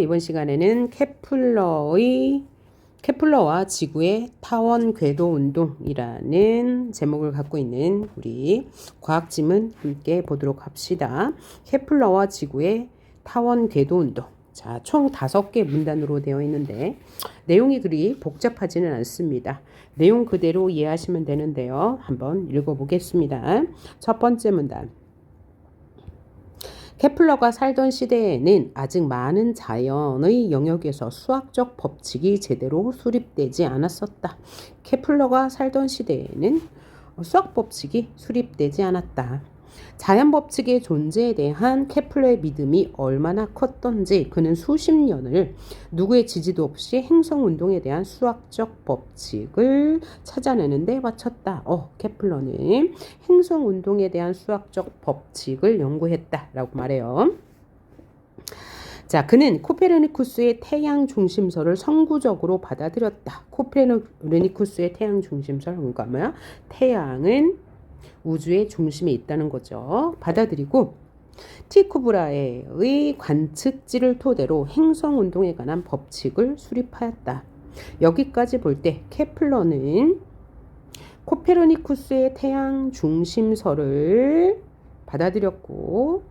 이번 시간에는 케플러의 케플러와 지구의 타원 궤도 운동이라는 제목을 갖고 있는 우리 과학 지문 함께 보도록 합시다. 케플러와 지구의 타원 궤도 운동. 자, 총 다섯 개 문단으로 되어 있는데 내용이 그리 복잡하지는 않습니다. 내용 그대로 이해하시면 되는데요. 한번 읽어보겠습니다. 첫 번째 문단. 케플러가 살던 시대에는 아직 많은 자연의 영역에서 수학적 법칙이 제대로 수립되지 않았었다. 케플러가 살던 시대에는 수학 법칙이 수립되지 않았다. 자연 법칙의 존재에 대한 케플러의 믿음이 얼마나 컸던지 그는 수십 년을 누구의 지지도 없이 행성 운동에 대한 수학적 법칙을 찾아내는데 바쳤다. 어, 케플러는 행성 운동에 대한 수학적 법칙을 연구했다라고 말해요. 자, 그는 코페르니쿠스의 태양 중심설을 선구적으로 받아들였다. 코페르니쿠스의 태양 중심설 그러니까 뭐야? 태양은 우주의 중심에 있다는 거죠. 받아들이고 티쿠브라의 관측지를 토대로 행성 운동에 관한 법칙을 수립하였다. 여기까지 볼 때 케플러는 코페르니쿠스의 태양 중심설을 받아들였고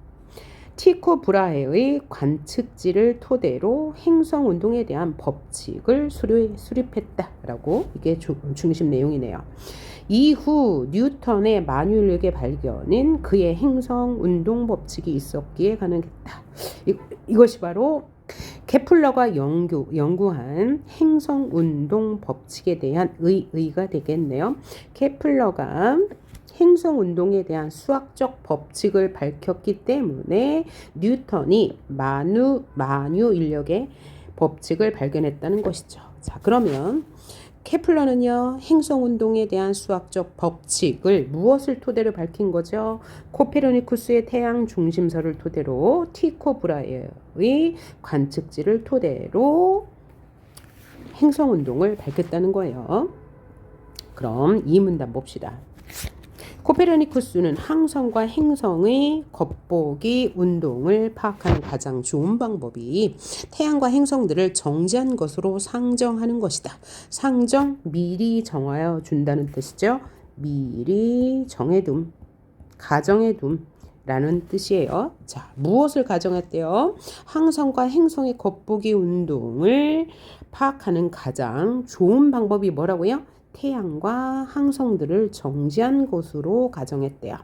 티코 브라헤의 관측지를 토대로 행성 운동에 대한 법칙을 수립했다라고 이게 중심 내용이네요. 이후 뉴턴의 만유력의 발견은 그의 행성 운동 법칙이 있었기에 가능했다. 이, 이것이 바로 케플러가 연구, 연구한 행성 운동 법칙에 대한 의, 의가 되겠네요. 케플러가 행성 운동에 대한 수학적 법칙을 밝혔기 때문에 뉴턴이 만유 만유 인력의 법칙을 발견했다는 것이죠. 자, 그러면 케플러는요, 행성 운동에 대한 수학적 법칙을 무엇을 토대로 밝힌 거죠? 코페르니쿠스의 태양 중심설을 토대로 티코 브라의 관측지를 토대로 행성 운동을 밝혔다는 거예요. 그럼 이 문단 봅시다. 코페르니쿠스는 항성과 행성의 겉보기 운동을 파악하는 가장 좋은 방법이 태양과 행성들을 정지한 것으로 상정하는 것이다. 상정 미리 정하여 준다는 뜻이죠. 미리 정해둠, 가정해둠. 라는 뜻이에요. 자, 무엇을 가정했대요? 항성과 행성의 겉보기 운동을 파악하는 가장 좋은 방법이 뭐라고요? 태양과 항성들을 정지한 것으로 가정했대요.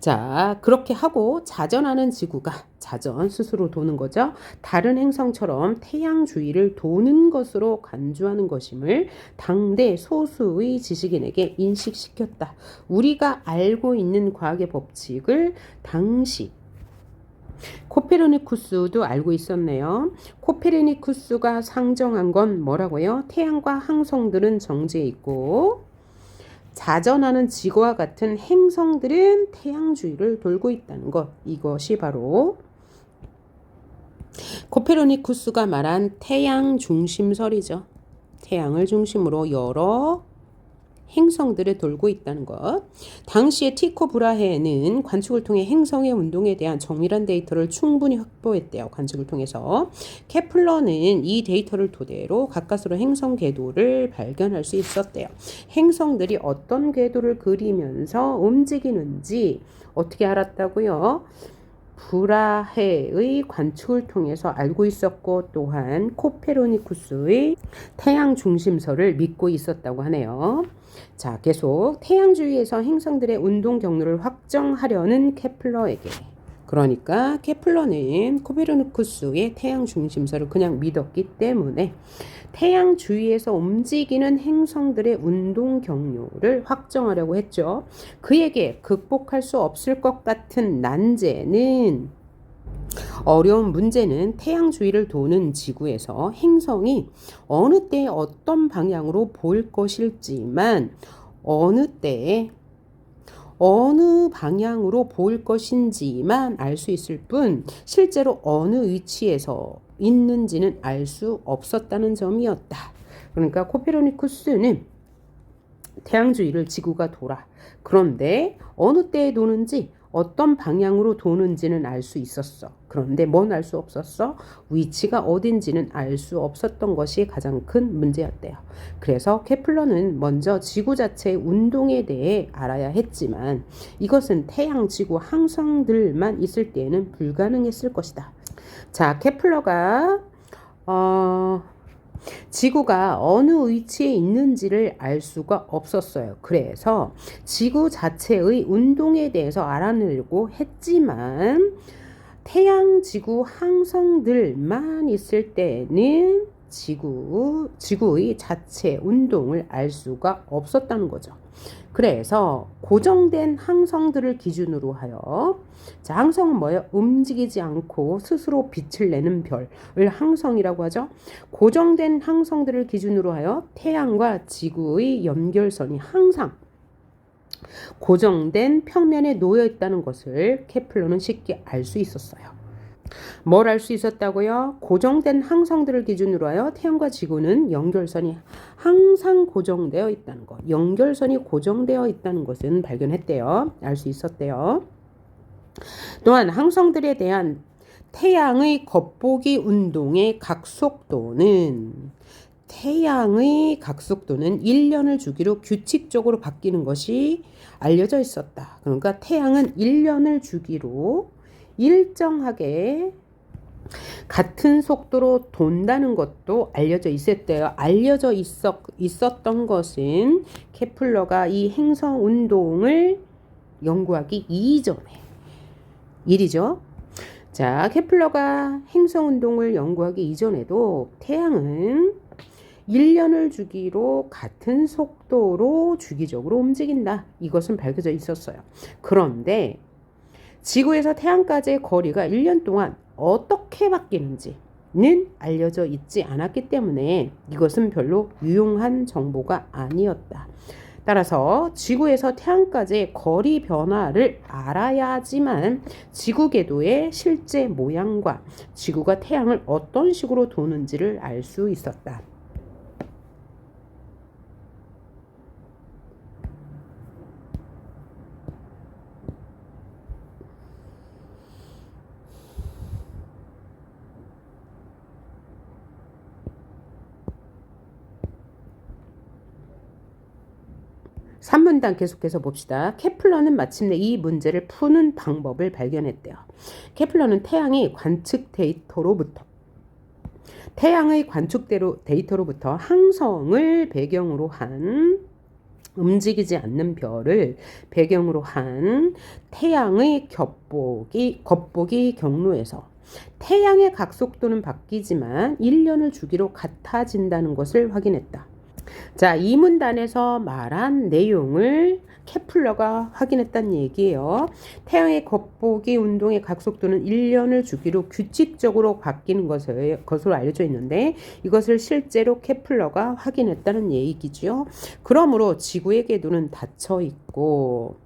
자, 그렇게 하고 자전하는 지구가 자전 스스로 도는 거죠. 다른 행성처럼 태양 주위를 도는 것으로 간주하는 것임을 당대 소수의 지식인에게 인식시켰다. 우리가 알고 있는 과학의 법칙을 당시 코페르니쿠스도 알고 있었네요. 코페르니쿠스가 상정한 건 뭐라고요? 태양과 항성들은 정지해 있고 자전하는 지구와 같은 행성들은 태양 주위를 돌고 있다는 것. 이것이 바로 코페르니쿠스가 말한 태양 중심설이죠. 태양을 중심으로 여러 행성들을 돌고 있다는 것. 당시에 티코 브라헤는 관측을 통해 행성의 운동에 대한 정밀한 데이터를 충분히 확보했대요. 관측을 통해서. 케플러는 이 데이터를 토대로 가까스로 행성 궤도를 발견할 수 있었대요. 행성들이 어떤 궤도를 그리면서 움직이는지 어떻게 알았다고요? 브라헤의 관측을 통해서 알고 있었고 또한 코페르니쿠스의 태양 중심설을 믿고 있었다고 하네요. 자, 계속 태양 주위에서 행성들의 운동 경로를 확정하려는 케플러에게 그러니까 케플러는 코페르니쿠스의 태양 중심설을 그냥 믿었기 때문에 태양 주위에서 움직이는 행성들의 운동 경로를 확정하려고 했죠. 그에게 극복할 수 없을 것 같은 난제는 어려운 문제는 태양 주위를 도는 지구에서 행성이 어느 때에 어떤 방향으로 보일 것일지만 어느 때에 어느 방향으로 보일 것인지만 알 수 있을 뿐 실제로 어느 위치에서 있는지는 알 수 없었다는 점이었다. 그러니까 코페르니쿠스는 태양 주위를 지구가 돌아. 그런데 어느 때에 도는지 어떤 방향으로 도는지는 알 수 있었어. 그런데 뭔 알 수 없었어? 위치가 어딘지는 알 수 없었던 것이 가장 큰 문제였대요. 그래서 케플러는 먼저 지구 자체의 운동에 대해 알아야 했지만 이것은 태양, 지구, 항성들만 있을 때에는 불가능했을 것이다. 자, 케플러가 어, 지구가 어느 위치에 있는지를 알 수가 없었어요. 그래서 지구 자체의 운동에 대해서 알아내려고 했지만 태양, 지구, 항성들만 있을 때는 지구, 지구의 자체 운동을 알 수가 없었다는 거죠. 그래서 고정된 항성들을 기준으로 하여 자, 항성은 뭐예요? 움직이지 않고 스스로 빛을 내는 별을 항성이라고 하죠. 고정된 항성들을 기준으로 하여 태양과 지구의 연결선이 항상 고정된 평면에 놓여 있다는 것을 케플러는 쉽게 알 수 있었어요. 뭘 알 수 있었다고요? 고정된 항성들을 기준으로 하여 태양과 지구는 연결선이 항상 고정되어 있다는 것. 연결선이 고정되어 있다는 것은 발견했대요. 알 수 있었대요. 또한 항성들에 대한 태양의 겉보기 운동의 각속도는 태양의 각속도는 1년을 주기로 규칙적으로 바뀌는 것이 알려져 있었다. 그러니까 태양은 1년을 주기로 일정하게 같은 속도로 돈다는 것도 알려져 있었대요. 알려져 있었, 있었던 것은 케플러가 이 행성 운동을 연구하기 이전에 일이죠. 자, 케플러가 행성 운동을 연구하기 이전에도 태양은 1년을 주기로 같은 속도로 주기적으로 움직인다. 이것은 밝혀져 있었어요. 그런데 지구에서 태양까지의 거리가 1년 동안 어떻게 바뀌는지는 알려져 있지 않았기 때문에 이것은 별로 유용한 정보가 아니었다. 따라서 지구에서 태양까지의 거리 변화를 알아야지만 지구 궤도의 실제 모양과 지구가 태양을 어떤 식으로 도는지를 알 수 있었다. 3문단 계속해서 봅시다. 케플러는 마침내 이 문제를 푸는 방법을 발견했대요. 케플러는 태양의 관측 데이터로부터 태양의 관측 데이터로부터 항성을 배경으로 한 움직이지 않는 별을 배경으로 한 태양의 겹보기, 겉보기 경로에서 태양의 각속도는 바뀌지만 1년을 주기로 같아진다는 것을 확인했다. 자, 이 문단에서 말한 내용을 케플러가 확인했다는 얘기예요. 태양의 겉보기 운동의 각속도는 1년을 주기로 규칙적으로 바뀌는 것으로 알려져 있는데 이것을 실제로 케플러가 확인했다는 얘기죠. 그러므로 지구의 궤도는 닫혀 있고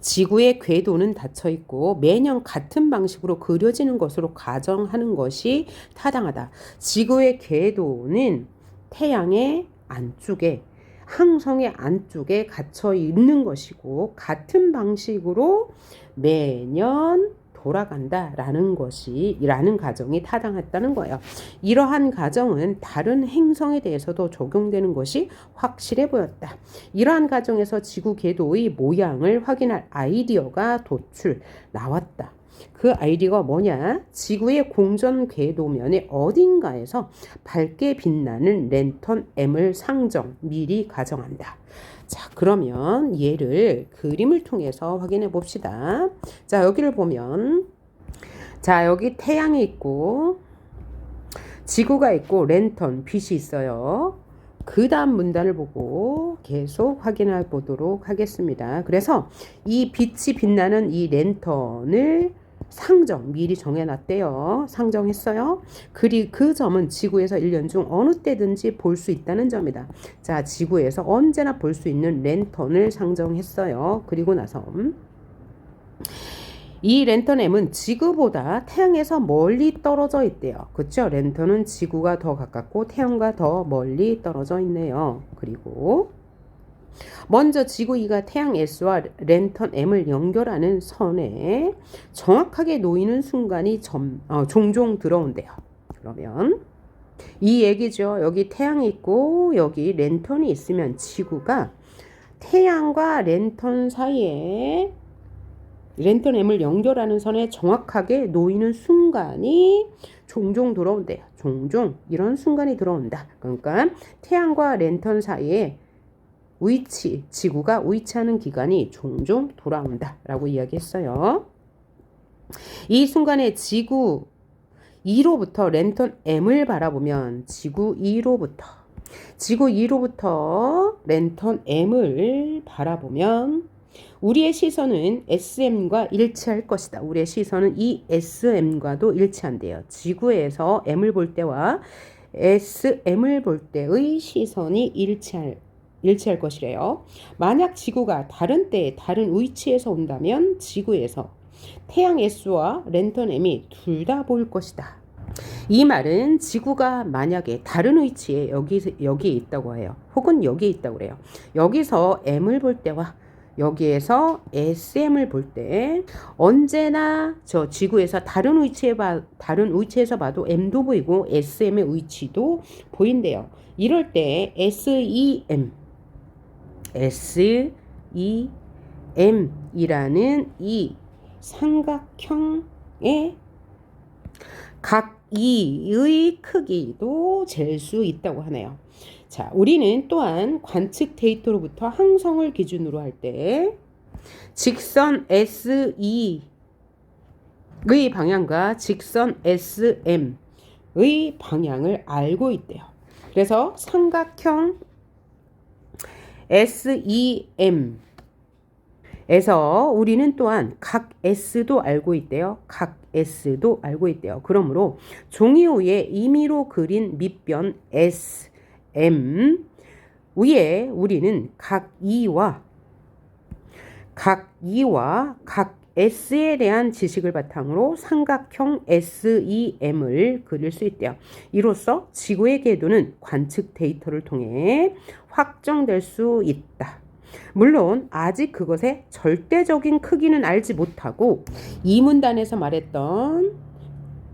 지구의 궤도는 닫혀 있고 매년 같은 방식으로 그려지는 것으로 가정하는 것이 타당하다. 지구의 궤도는 태양의 안쪽에 항성의 안쪽에 갇혀 있는 것이고 같은 방식으로 매년 돌아간다라는 것이 라는 가정이 타당했다는 거예요. 이러한 가정은 다른 행성에 대해서도 적용되는 것이 확실해 보였다. 이러한 가정에서 지구 궤도의 모양을 확인할 아이디어가 도출 나왔다. 그 아이디가 뭐냐? 지구의 공전 궤도면의 어딘가에서 밝게 빛나는 랜턴 M을 상정, 미리 가정한다. 자, 그러면 얘를 그림을 통해서 확인해 봅시다. 자, 여기를 보면 자, 여기 태양이 있고 지구가 있고 랜턴, 빛이 있어요. 그 다음 문단을 보고 계속 확인해 보도록 하겠습니다. 그래서 이 빛이 빛나는 이 랜턴을 상정 미리 정해놨대요. 상정했어요. 그리 그 점은 지구에서 1년 중 어느 때든지 볼 수 있다는 점이다. 자, 지구에서 언제나 볼 수 있는 랜턴을 상정했어요. 그리고 나서 이 랜턴 M은 지구보다 태양에서 멀리 떨어져 있대요. 그렇죠? 랜턴은 지구가 더 가깝고 태양과 더 멀리 떨어져 있네요. 그리고 먼저 지구 2가 태양 S와 랜턴 M을 연결하는 선에 정확하게 놓이는 순간이 점, 어, 종종 들어온대요. 그러면 이 얘기죠. 여기 태양이 있고 여기 랜턴이 있으면 지구가 태양과 랜턴 사이에 랜턴 M을 연결하는 선에 정확하게 놓이는 순간이 종종 들어온대요. 종종 이런 순간이 들어온다. 그러니까 태양과 랜턴 사이에 위치, 지구가 위치하는 기간이 종종 돌아온다 라고 이야기했어요. 이 순간에 지구 2로부터 랜턴 M을 바라보면 지구 2로부터 지구 2로부터 랜턴 M을 바라보면 우리의 시선은 SM과 일치할 것이다. 우리의 시선은 이 SM과도 일치한대요. 지구에서 M을 볼 때와 SM을 볼 때의 시선이 일치할 일치할 것이래요. 만약 지구가 다른 때에 다른 위치에서 온다면 지구에서 태양 S와 랜턴 M이 둘 다 보일 것이다. 이 말은 지구가 만약에 다른 위치에 여기 여기에 있다고 해요. 혹은 여기에 있다고 그래요. 여기서 M을 볼 때와 여기에서 SM을 볼 때 언제나 저 지구에서 다른 위치에 봐 다른 위치에서 봐도 M도 보이고 SM의 위치도 보인대요. 이럴 때 SEM SEM이라는 이 삼각형의 각 이의 크기도 잴 수 있다고 하네요. 자, 우리는 또한 관측 데이터로부터 항성을 기준으로 할 때 직선 SE의 방향과 직선 SM의 방향을 알고 있대요. 그래서 삼각형 SEM 에서 우리는 또한 각 S도 알고 있대요. 각 S도 알고 있대요. 그러므로 종이 위에 임의로 그린 밑변 S, M 위에 우리는 각 E와 각 E와 각 S에 대한 지식을 바탕으로 삼각형 SEM을 그릴 수 있대요. 이로써 지구의 궤도는 관측 데이터를 통해 확정될 수 있다. 물론 아직 그것의 절대적인 크기는 알지 못하고 이 문단에서 말했던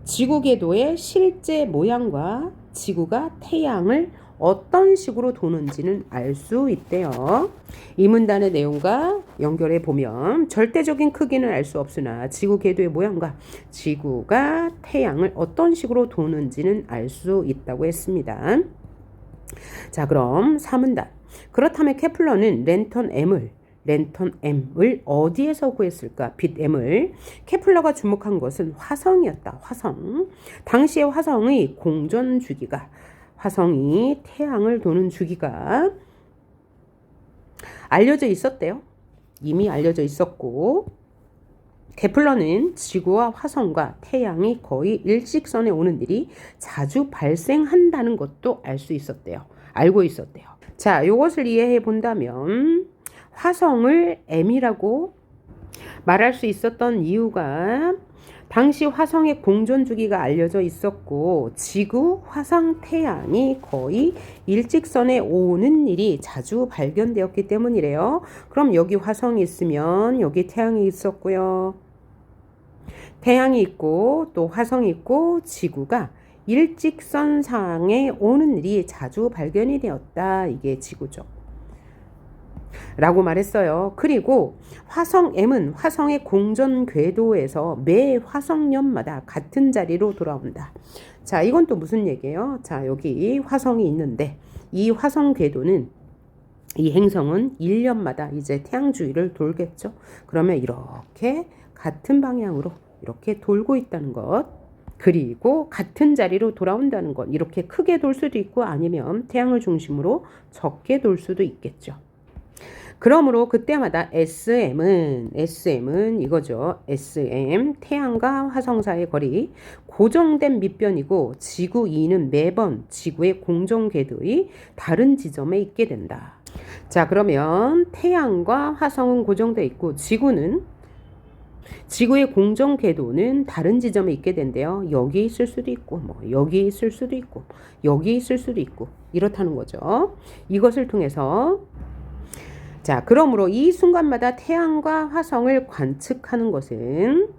지구 궤도의 실제 모양과 지구가 태양을 어떤 식으로 도는지는 알 수 있대요. 이 문단의 내용과 연결해 보면 절대적인 크기는 알 수 없으나 지구 궤도의 모양과 지구가 태양을 어떤 식으로 도는지는 알 수 있다고 했습니다. 자, 그럼 3문단. 그렇다면 케플러는 랜턴 M을 랜턴 M을 어디에서 구했을까? 빛 M을 케플러가 주목한 것은 화성이었다. 화성. 당시의 화성의 공전 주기가 화성이 태양을 도는 주기가 알려져 있었대요. 이미 알려져 있었고 케플러는 지구와 화성과 태양이 거의 일직선에 오는 일이 자주 발생한다는 것도 알 수 있었대요. 알고 있었대요. 자, 이것을 이해해 본다면 화성을 M이라고 말할 수 있었던 이유가 당시 화성의 공전 주기가 알려져 있었고 지구, 화성, 태양이 거의 일직선에 오는 일이 자주 발견되었기 때문이래요. 그럼 여기 화성이 있으면 여기 태양이 있었고요. 태양이 있고 또 화성이 있고 지구가 일직선상에 오는 일이 자주 발견이 되었다. 이게 지구죠. 라고 말했어요. 그리고 화성 M은 화성의 공전 궤도에서 매 화성년마다 같은 자리로 돌아온다. 자, 이건 또 무슨 얘기예요? 자, 여기 화성이 있는데 이 화성 궤도는 이 행성은 1년마다 이제 태양 주위를 돌겠죠. 그러면 이렇게 같은 방향으로 이렇게 돌고 있다는 것. 그리고 같은 자리로 돌아온다는 것. 이렇게 크게 돌 수도 있고 아니면 태양을 중심으로 적게 돌 수도 있겠죠. 그러므로 그때마다 SM은 SM은 이거죠. SM 태양과 화성 사이의 거리 고정된 밑변이고 지구 2는 매번 지구의 공정 궤도의 다른 지점에 있게 된다. 자, 그러면 태양과 화성은 고정돼 있고 지구는 지구의 공정 궤도는 다른 지점에 있게 된대요. 여기 있을 수도 있고, 뭐 여기 있을 수도 있고, 여기 있을 수도 있고 이렇다는 거죠. 이것을 통해서 자, 그러므로 이 순간마다 태양과 화성을 관측하는 것은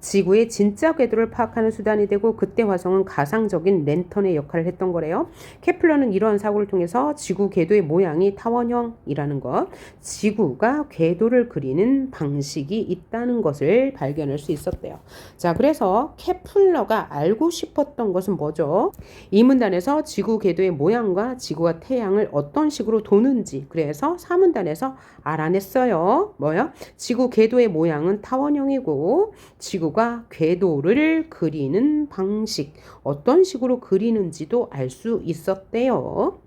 지구의 진짜 궤도를 파악하는 수단이 되고 그때 화성은 가상적인 랜턴의 역할을 했던 거래요. 케플러는 이러한 사고를 통해서 지구 궤도의 모양이 타원형이라는 것, 지구가 궤도를 그리는 방식이 있다는 것을 발견할 수 있었대요. 자, 그래서 케플러가 알고 싶었던 것은 뭐죠? 이 문단에서 지구 궤도의 모양과 지구와 태양을 어떤 식으로 도는지 그래서 사문단에서 알아냈어요. 뭐요? 지구 궤도의 모양은 타원형이고 지구 가 궤도를 그리는 방식 어떤 식으로 그리는지도 알 수 있었대요.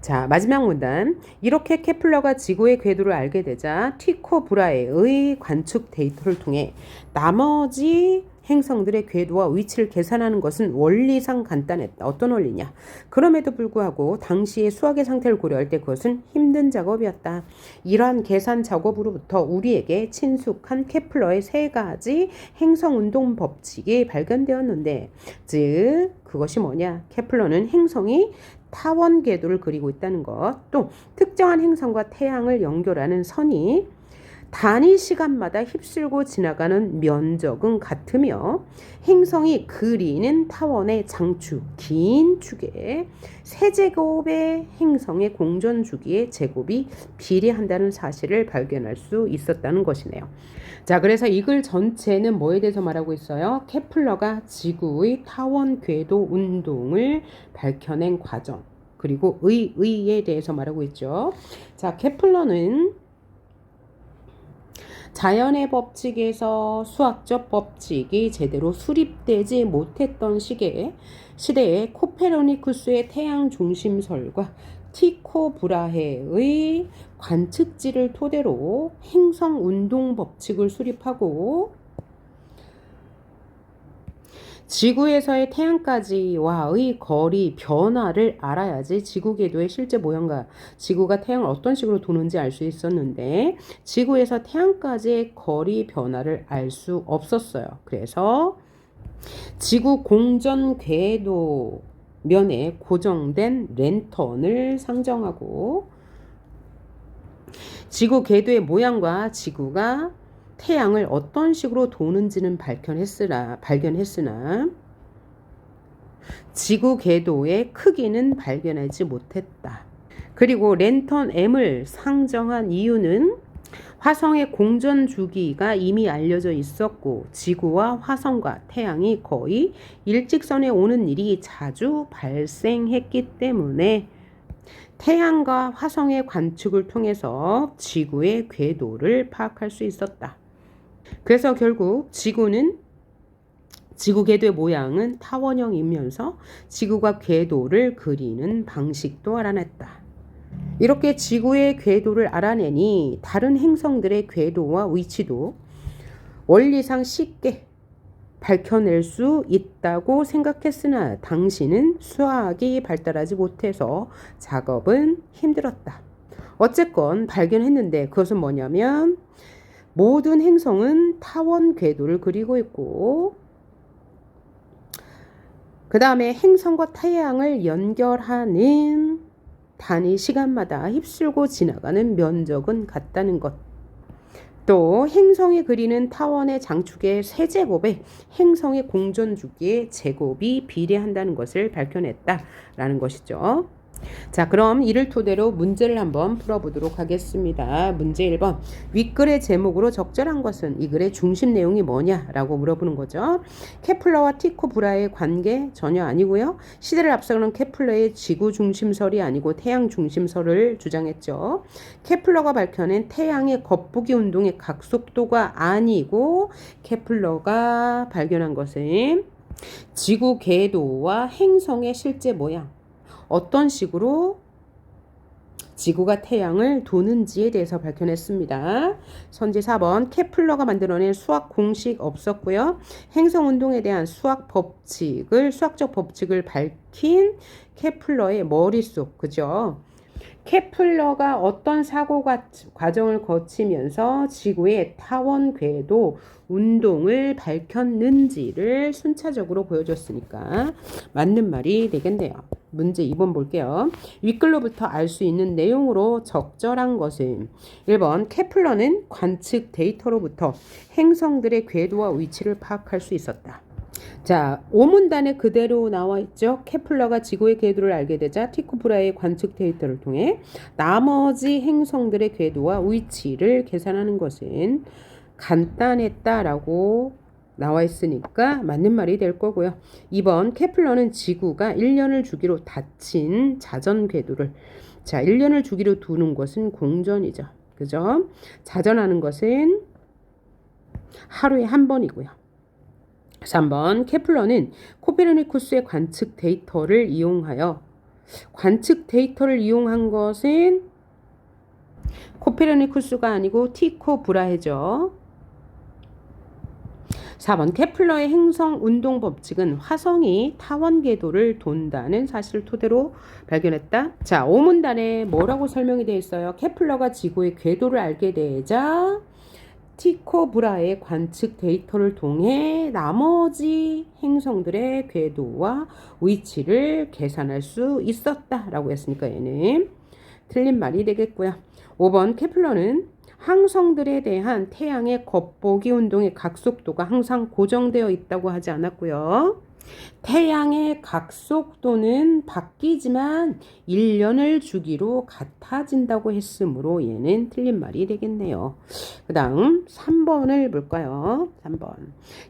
자, 마지막 문단. 이렇게 케플러가 지구의 궤도를 알게 되자 티코 브라에의 관측 데이터를 통해 나머지 행성들의 궤도와 위치를 계산하는 것은 원리상 간단했다. 어떤 원리냐? 그럼에도 불구하고 당시의 수학의 상태를 고려할 때 그것은 힘든 작업이었다. 이러한 계산 작업으로부터 우리에게 친숙한 케플러의 세 가지 행성 운동 법칙이 발견되었는데, 즉 그것이 뭐냐? 케플러는 행성이 타원 궤도를 그리고 있다는 것, 또 특정한 행성과 태양을 연결하는 선이 단위 시간마다 휩쓸고 지나가는 면적은 같으며 행성이 그리는 타원의 장축, 긴 축에 세제곱의 행성의 공전 주기의 제곱이 비례한다는 사실을 발견할 수 있었다는 것이네요. 자, 그래서 이 글 전체는 뭐에 대해서 말하고 있어요? 케플러가 지구의 타원 궤도 운동을 밝혀낸 과정. 그리고 의, 의에 대해서 말하고 있죠. 자, 케플러는 자연의 법칙에서 수학적 법칙이 제대로 수립되지 못했던 시기에 시대에 코페르니쿠스의 태양 중심설과 티코 브라헤의 관측지를 토대로 행성 운동 법칙을 수립하고 지구에서의 태양까지와의 거리 변화를 알아야지 지구 궤도의 실제 모양과 지구가 태양을 어떤 식으로 도는지 알 수 있었는데 지구에서 태양까지의 거리 변화를 알 수 없었어요. 그래서 지구 공전 궤도 면에 고정된 랜턴을 상정하고 지구 궤도의 모양과 지구가 태양을 어떤 식으로 도는지는 발견했으나, 발견했으나 지구 궤도의 크기는 발견하지 못했다. 그리고 랜턴 M을 상정한 이유는 화성의 공전 주기가 이미 알려져 있었고 지구와 화성과 태양이 거의 일직선에 오는 일이 자주 발생했기 때문에 태양과 화성의 관측을 통해서 지구의 궤도를 파악할 수 있었다. 그래서 결국 지구는 지구 궤도의 모양은 타원형이면서 지구가 궤도를 그리는 방식도 알아냈다. 이렇게 지구의 궤도를 알아내니 다른 행성들의 궤도와 위치도 원리상 쉽게 밝혀낼 수 있다고 생각했으나 당신은 수학이 발달하지 못해서 작업은 힘들었다. 어쨌건 발견했는데 그것은 뭐냐면 모든 행성은 타원 궤도를 그리고 있고 그 다음에 행성과 태양을 연결하는 단위 시간마다 휩쓸고 지나가는 면적은 같다는 것. 또 행성이 그리는 타원의 장축의 세제곱에 행성의 공전 주기의 제곱이 비례한다는 것을 밝혀냈다라는 것이죠. 자, 그럼 이를 토대로 문제를 한번 풀어보도록 하겠습니다. 문제 1번. 윗글의 제목으로 적절한 것은 이 글의 중심 내용이 뭐냐라고 물어보는 거죠. 케플러와 티코 브라의 관계 전혀 아니고요. 시대를 앞서가는 케플러의 지구 중심설이 아니고 태양 중심설을 주장했죠. 케플러가 밝혀낸 태양의 겉보기 운동의 각속도가 아니고 케플러가 발견한 것은 지구 궤도와 행성의 실제 모양 어떤 식으로 지구가 태양을 도는지에 대해서 밝혀냈습니다. 선지 4번 케플러가 만들어낸 수학 공식 없었고요. 행성 운동에 대한 수학 법칙을 수학적 법칙을 밝힌 케플러의 머릿속 그죠? 케플러가 어떤 사고 과정을 거치면서 지구의 타원 궤도 운동을 밝혔는지를 순차적으로 보여줬으니까 맞는 말이 되겠네요. 문제 2번 볼게요. 윗글로부터 알 수 있는 내용으로 적절한 것은 1번 케플러는 관측 데이터로부터 행성들의 궤도와 위치를 파악할 수 있었다. 자, 오문단에 그대로 나와 있죠. 케플러가 지구의 궤도를 알게 되자 티코브라의 관측 데이터를 통해 나머지 행성들의 궤도와 위치를 계산하는 것은 간단했다라고 나와 있으니까 맞는 말이 될 거고요. 2번 케플러는 지구가 1년을 주기로 닫힌 자전 궤도를 자, 1년을 주기로 두는 것은 공전이죠. 그죠? 자전하는 것은 하루에 한 번이고요. 3번 케플러는 코페르니쿠스의 관측 데이터를 이용하여 관측 데이터를 이용한 것은 코페르니쿠스가 아니고 티코 브라헤죠. 4번 케플러의 행성 운동 법칙은 화성이 타원 궤도를 돈다는 사실을 토대로 발견했다. 자, 오문단에 뭐라고 설명이 되어 있어요? 케플러가 지구의 궤도를 알게 되자 티코 브라의 관측 데이터를 통해 나머지 행성들의 궤도와 위치를 계산할 수 있었다라고 했으니까 얘는 틀린 말이 되겠고요. 5번 케플러는 항성들에 대한 태양의 겉보기 운동의 각속도가 항상 고정되어 있다고 하지 않았고요. 태양의 각속도는 바뀌지만 1년을 주기로 같아진다고 했으므로 얘는 틀린 말이 되겠네요. 그 다음 3번을 볼까요? 3번.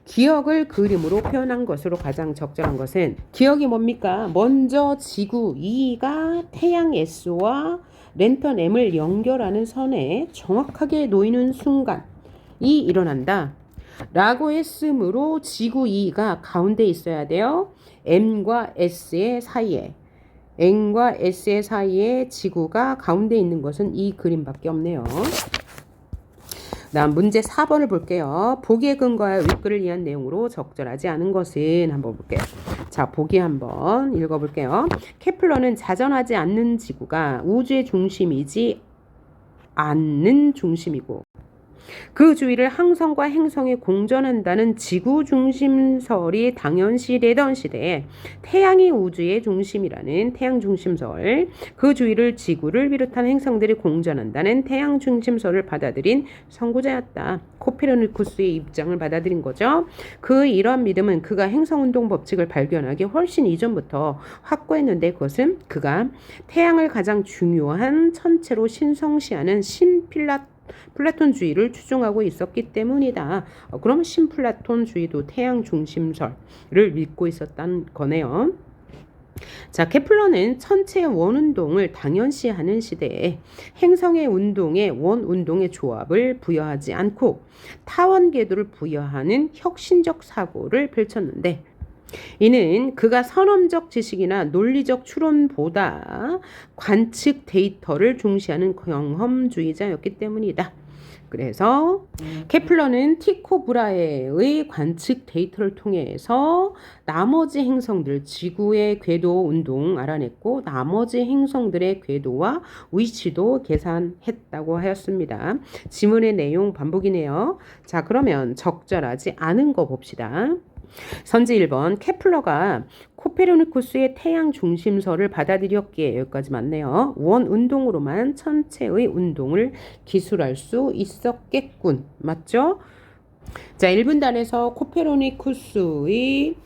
기억을 그림으로 표현한 것으로 가장 적절한 것은 기억이 뭡니까? 먼저 지구 2가 태양 S와 랜턴 M을 연결하는 선에 정확하게 놓이는 순간 이 일어난다. 라고 했으므로 지구 2가 가운데 있어야 돼요. M과 S의 사이에. N과 S의 사이에 지구가 가운데 있는 것은 이 그림밖에 없네요. 다음 문제 4번을 볼게요. 보기에 근거하여 윗글을 이한 내용으로 적절하지 않은 것은 한번 볼게요. 자, 보기 한번 읽어볼게요. 케플러는 자전하지 않는 지구가 우주의 중심이지 않는 중심이고 그 주위를 항성과 행성이 공전한다는 지구 중심설이 당연시되던 시대에 태양이 우주의 중심이라는 태양 중심설, 그 주위를 지구를 비롯한 행성들이 공전한다는 태양 중심설을 받아들인 선구자였다. 코페르니쿠스의 입장을 받아들인 거죠. 그 이러한 믿음은 그가 행성 운동 법칙을 발견하기 훨씬 이전부터 확고했는데 그것은 그가 태양을 가장 중요한 천체로 신성시하는 신필라 플라톤주의를 추종하고 있었기 때문이다. 어, 그럼 신플라톤주의도 태양 중심설을 믿고 있었다는 거네요. 자, 케플러는 천체의 원운동을 당연시하는 시대에 행성의 운동에 원운동의 조합을 부여하지 않고 타원 궤도를 부여하는 혁신적 사고를 펼쳤는데 이는 그가 선험적 지식이나 논리적 추론보다 관측 데이터를 중시하는 경험주의자였기 때문이다. 그래서 케플러는 티코 브라헤의 관측 데이터를 통해서 나머지 행성들 지구의 궤도 운동 알아냈고 나머지 행성들의 궤도와 위치도 계산했다고 하였습니다. 지문의 내용 반복이네요. 자, 그러면 적절하지 않은 거 봅시다. 선지 1번 케플러가 코페르니쿠스의 태양 중심설을 받아들였기에 여기까지 맞네요. 원 운동으로만 천체의 운동을 기술할 수 있었겠군. 맞죠? 자, 1분 단에서 코페르니쿠스의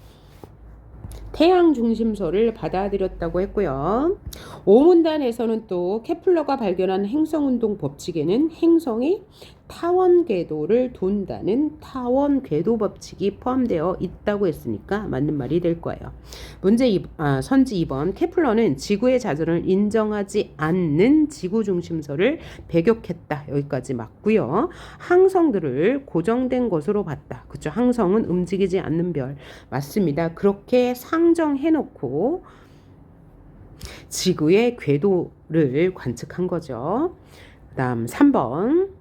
태양 중심설을 받아들였다고 했고요. 5문단에서는 또 케플러가 발견한 행성 운동 법칙에는 행성이 타원 궤도를 돈다는 타원 궤도 법칙이 포함되어 있다고 했으니까 맞는 말이 될 거예요. 문제 2, 아, 선지 2번 케플러는 지구의 자전을 인정하지 않는 지구 중심설을 배격했다. 여기까지 맞고요. 항성들을 고정된 것으로 봤다. 그렇죠? 항성은 움직이지 않는 별 맞습니다. 그렇게 상정해 놓고 지구의 궤도를 관측한 거죠. 다음 3번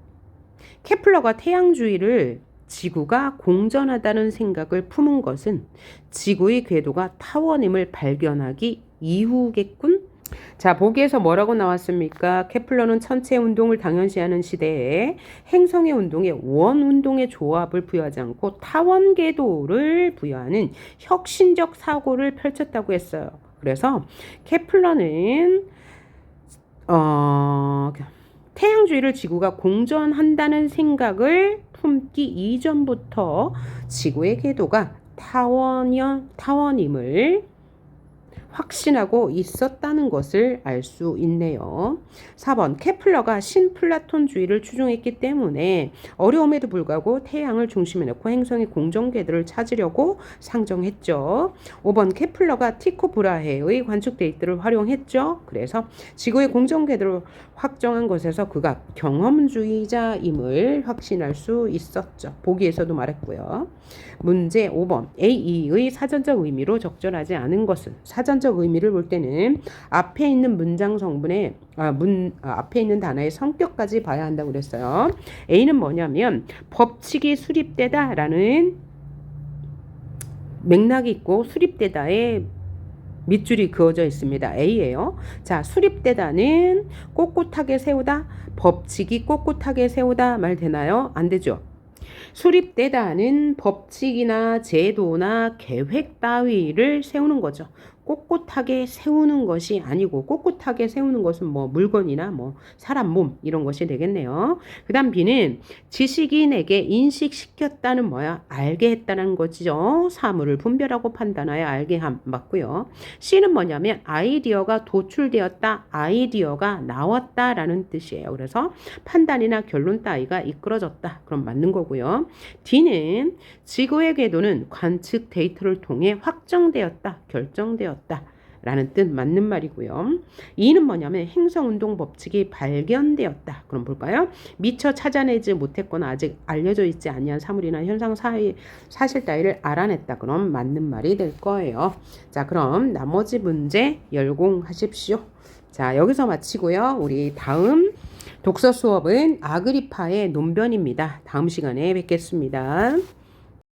케플러가 태양 주위를 지구가 공전하다는 생각을 품은 것은 지구의 궤도가 타원임을 발견하기 이후겠군. 자, 보기에서 뭐라고 나왔습니까? 케플러는 천체 운동을 당연시하는 시대에 행성의 운동에 원 운동의 조합을 부여하지 않고 타원 궤도를 부여하는 혁신적 사고를 펼쳤다고 했어요. 그래서 케플러는 어, 태양주위를 지구가 공전한다는 생각을 품기 이전부터 지구의 궤도가 타원형 타원임을 확신하고 있었다는 것을 알 수 있네요. 4번 케플러가 신플라톤주의를 추종했기 때문에 어려움에도 불구하고 태양을 중심에 놓고 행성의 공전 궤도를 찾으려고 상정했죠. 5번 케플러가 티코 브라헤의 관측 데이터를 활용했죠. 그래서 지구의 공전 궤도를 확정한 것에서 그가 경험주의자임을 확신할 수 있었죠. 보기에서도 말했고요. 문제 5번 A의 사전적 의미로 적절하지 않은 것은 사전적 의미를 볼 때는 앞에 있는 문장 성분의 아, 문 아, 앞에 있는 단어의 성격까지 봐야 한다고 그랬어요. A는 뭐냐면 법칙이 수립되다라는 맥락이 있고 수립되다에 밑줄이 그어져 있습니다. A예요. 자, 수립되다는 꼿꼿하게 세우다, 법칙이 꼿꼿하게 세우다 말 되나요? 안 되죠. 수립되다는 법칙이나 제도나 계획 따위를 세우는 거죠. 꼿꼿하게 세우는 것이 아니고 꼿꼿하게 세우는 것은 뭐 물건이나 뭐 사람 몸 이런 것이 되겠네요. 그다음 B는 지식인에게 인식시켰다는 뭐야? 알게 했다는 거죠. 사물을 분별하고 판단하여 알게 함 맞고요. C는 뭐냐면 아이디어가 도출되었다, 아이디어가 나왔다라는 뜻이에요. 그래서 판단이나 결론 따위가 이끌어졌다. 그럼 맞는 거고요. D는 지구의 궤도는 관측 데이터를 통해 확정되었다, 결정 되었다. 라는 뜻 맞는 말이고요. 이는 뭐냐면 행성 운동 법칙이 발견되었다. 그럼 볼까요? 미처 찾아내지 못했거나 아직 알려져 있지 아니한 사물이나 현상 사이, 사실 따위를 알아냈다. 그럼 맞는 말이 될 거예요. 자, 그럼 나머지 문제 열공하십시오. 자, 여기서 마치고요. 우리 다음 독서 수업은 아그리파의 논변입니다. 다음 시간에 뵙겠습니다.